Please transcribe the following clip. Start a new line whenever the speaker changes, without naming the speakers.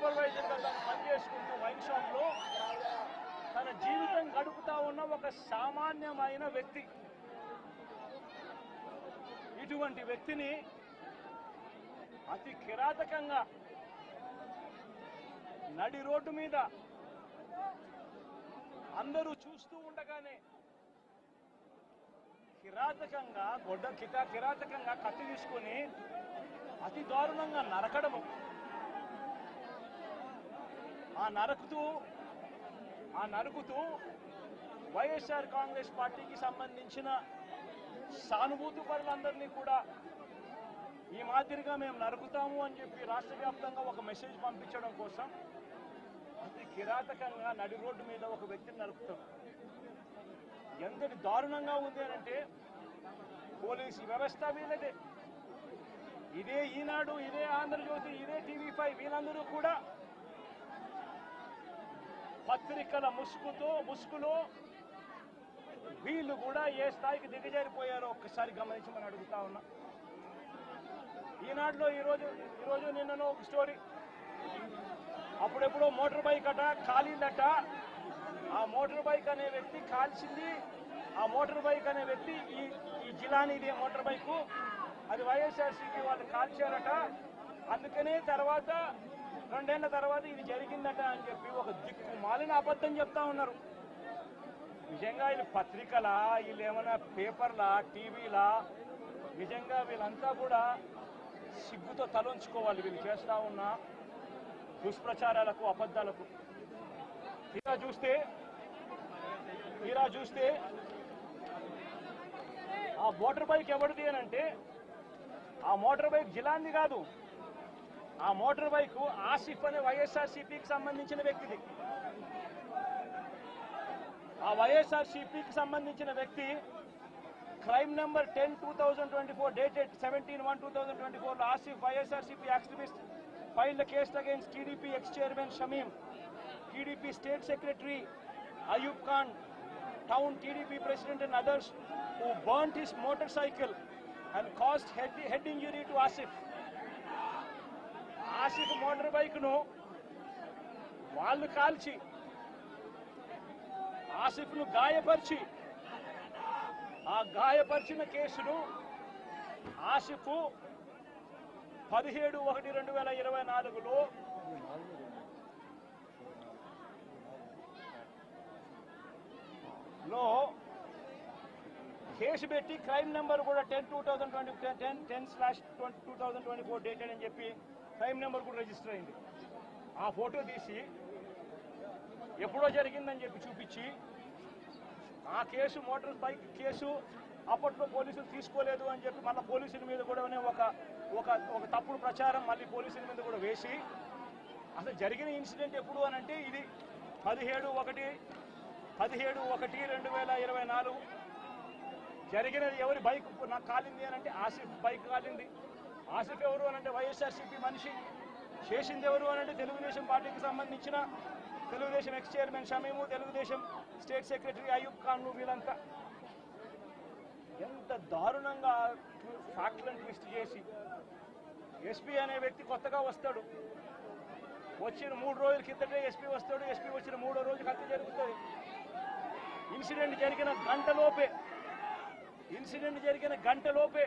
సూపర్వైజర్గా తను పనిచేసుకుంటూ వైన్ షాప్లో తన జీవితం గడుపుతా ఉన్న ఒక సామాన్యమైన వ్యక్తి. ఇటువంటి వ్యక్తిని అతి కిరాతకంగా నడి రోడ్డు మీద అందరూ చూస్తూ ఉండగానే కిరాతకంగా గొడ్డ కిటా కిరాతకంగా కత్తి తీసుకొని అతి దారుణంగా నరకడము. ఆ నరుకుతూ ఆ నరుకుతూ వైఎస్ఆర్ కాంగ్రెస్ పార్టీకి సంబంధించిన సానుభూతి పరులందరినీ కూడా ఈ మాదిరిగా మేము నరుకుతాము అని చెప్పి రాష్ట్ర వ్యాప్తంగా ఒక మెసేజ్ పంపించడం కోసం అతి కిరాతకంగా నడి రోడ్డు మీద ఒక వ్యక్తిని నరుకుతాం. ఎంతటి దారుణంగా ఉంది అని అంటే పోలీసు వ్యవస్థ వీళ్ళదే. ఇదే ఈనాడు ఇదే ఆంధ్రజ్యోతి ఇదే టీవీ ఫైవ్ వీళ్ళందరూ కూడా పత్రికల ముసుగుతో ముసుగులో వీళ్ళు కూడా ఏ స్థాయికి దిగజారిపోయారో ఒక్కసారి గమనించమని అడుగుతా ఉన్నా. ఈనాటిలో ఈరోజు ఈరోజు నిన్ననో ఒక స్టోరీ. అప్పుడెప్పుడో మోటార్ బైక్ అట కాలిందట. ఆ మోటార్ బైక్ అనే వ్యక్తి కాల్చింది. ఆ మోటార్ బైక్ అనే వ్యక్తి ఈ ఈ జిలానీది మోటార్ బైకు. అది వైఎస్ఆర్సీపీ వాళ్ళు కాల్చారట. అందుకనే తర్వాత రెండేళ్ళ తర్వాత ఇది జరిగిందట అని చెప్పి ఒక దిక్కు మాలిన అబద్ధం చెప్తా ఉన్నారు. నిజంగా వీళ్ళు పత్రికలా వీళ్ళు ఏమైనా పేపర్లా టీవీలా నిజంగా వీళ్ళంతా కూడా సిగ్గుతో తలంచుకోవాలి వీళ్ళు చేస్తా ఉన్న దుష్ప్రచారాలకు అబద్ధాలకు. తీరా చూస్తే తీరా చూస్తే ఆ మోటార్ బైక్ ఎవరిది అని అంటే ఆ మోటార్ బైక్ జిలాంది కాదు. ఆ మోటార్ బైక్ ఆసిఫ్ అనే వైఎస్ఆర్సీపీకి సంబంధించిన వ్యక్తిది. ఆ వైఎస్ఆర్సీపీకి సంబంధించిన వ్యక్తి crime number ten two thousand twenty four dated seventeen one two thousand twenty four Asif YSRCP activist file the case against TDP ex chairman Shamim TDP state secretary Ayub Khan town TDP president and others who burnt his motorcycle and caused head, head injury to Asif Asif motor బైక్ను వాళ్ళు కాల్చి ఆసిఫ్ను గాయపరిచి ఆ గాయపరిచిన కేసును ఆసిఫ్ పదిహేడు ఒకటి రెండు వేల ఇరవై నాలుగులో లో కేసు పెట్టి క్రైమ్ నెంబర్ కూడా ten two thousand twenty ten ten slash twenty two thousand twenty four dated అని చెప్పి క్రైమ్ నెంబర్ కూడా రిజిస్టర్ అయింది. ఆ ఫోటో తీసి ఎప్పుడో జరిగిందని చెప్పి చూపించి ఆ కేసు మోటార్ బైక్ కేసు అప్పట్లో పోలీసులు తీసుకోలేదు అని చెప్పి మళ్ళీ పోలీసుల మీద కూడా ఒక ఒక ఒక తప్పుడు ప్రచారం మళ్ళీ పోలీసుల మీద కూడా వేసి అసలు జరిగిన ఇన్సిడెంట్ ఎప్పుడు అని అంటే ఇది పదిహేడు ఒకటి పదిహేడు ఒకటి రెండు వేల ఇరవై నాలుగు. జరిగినది ఎవరి బైక్ నాకు కాలింది అని అంటే ఆసిఫ్ బైక్ కాలింది. ఆసిఫ్ ఎవరు అనంటే అంటే వైఎస్ఆర్సీపీ మనిషి చేసింది ఎవరు అనంటే తెలుగుదేశం పార్టీకి సంబంధించిన Telugu Desam ex chairman Shamim Telugu Desam state secretary Ayub Khan వీళ్ళంతా. ఎంత దారుణంగా ఫ్యాక్ట్లను ట్విస్ట్ చేసి ఎస్పీ అనే వ్యక్తి కొత్తగా వస్తాడు. వచ్చిన మూడు రోజుల కిందటే ఎస్పీ వస్తాడు ఎస్పీ వచ్చిన మూడో రోజు హత్య జరుగుతుంది. ఇన్సిడెంట్ జరిగిన గంటలోపే ఇన్సిడెంట్ జరిగిన గంటలోపే